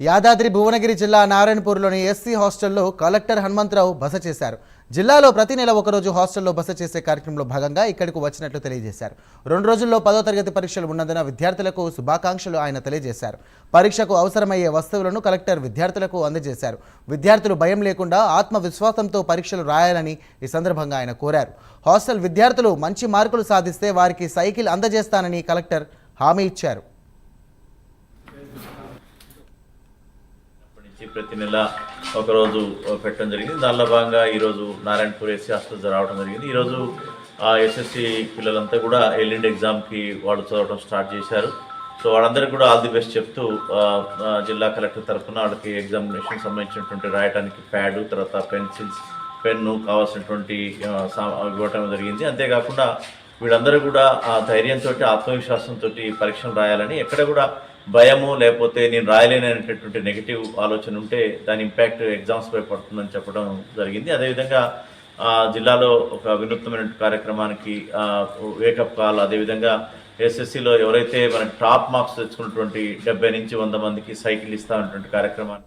యాదాద్రి భువనగిరి జిల్లా నారాయణపూర్లోని ఎస్సీ హాస్టల్లో కలెక్టర్ హనుమంతరావు బస చేశారు. జిల్లాలో ప్రతి నెల ఒకరోజు హాస్టల్లో బస చేసే కార్యక్రమంలో భాగంగా ఇక్కడికి వచ్చినట్లు తెలియజేశారు. రెండు రోజుల్లో పదో తరగతి పరీక్షలు ఉన్నందున విద్యార్థులకు శుభాకాంక్షలు ఆయన తెలియజేశారు. పరీక్షకు అవసరమయ్యే వస్తువులను కలెక్టర్ విద్యార్థులకు అందజేశారు. విద్యార్థులు భయం లేకుండా ఆత్మవిశ్వాసంతో పరీక్షలు రాయాలని ఈ సందర్భంగా ఆయన కోరారు. హాస్టల్ విద్యార్థులు మంచి మార్కులు సాధిస్తే వారికి సైకిల్ అందజేస్తానని కలెక్టర్ హామీ ఇచ్చారు. నుంచి ప్రతి నెల ఒకరోజు పెట్టడం జరిగింది. దానిలో భాగంగా ఈరోజు నారాయణపూర్ ఎస్సీ హాస్టల్ రావడం జరిగింది. ఈరోజు ఆ ఎస్ఎస్సి పిల్లలంతా కూడా ఎల్లుండి ఎగ్జామ్కి వాళ్ళు చదవడం స్టార్ట్ చేశారు. సో వాళ్ళందరికీ కూడా ఆల్ ది బెస్ట్ చెప్తూ జిల్లా కలెక్టర్ తరఫున వాళ్ళకి ఎగ్జామినేషన్ సంబంధించినటువంటి రాయడానికి ప్యాడ్ తర్వాత పెన్సిల్స్ పెన్ను కావాల్సినటువంటి ఇవ్వటం జరిగింది. అంతేకాకుండా వీళ్ళందరూ కూడా ఆ ధైర్యంతో ఆత్మవిశ్వాసంతో పరీక్షలు రాయాలని ఎక్కడ కూడా భయము లేకపోతే నేను రాయలేననేటటువంటి నెగిటివ్ ఆలోచన ఉంటే దాని ఇంపాక్ట్ ఎగ్జామ్స్ పై పడుతుందని చెప్పడం జరిగింది. అదేవిధంగా ఆ, జిల్లాలో ఒక వినూత్నమైన కార్యక్రమానికి వేకప్ కాల్ అదేవిధంగా ఎస్ఎస్సిలో ఎవరైతే మన టాప్ మార్క్స్ తెచ్చుకున్నటువంటి డెబ్బై నుంచి వంద మందికి సైకిల్ ఇస్తామన్నటువంటి కార్యక్రమాన్ని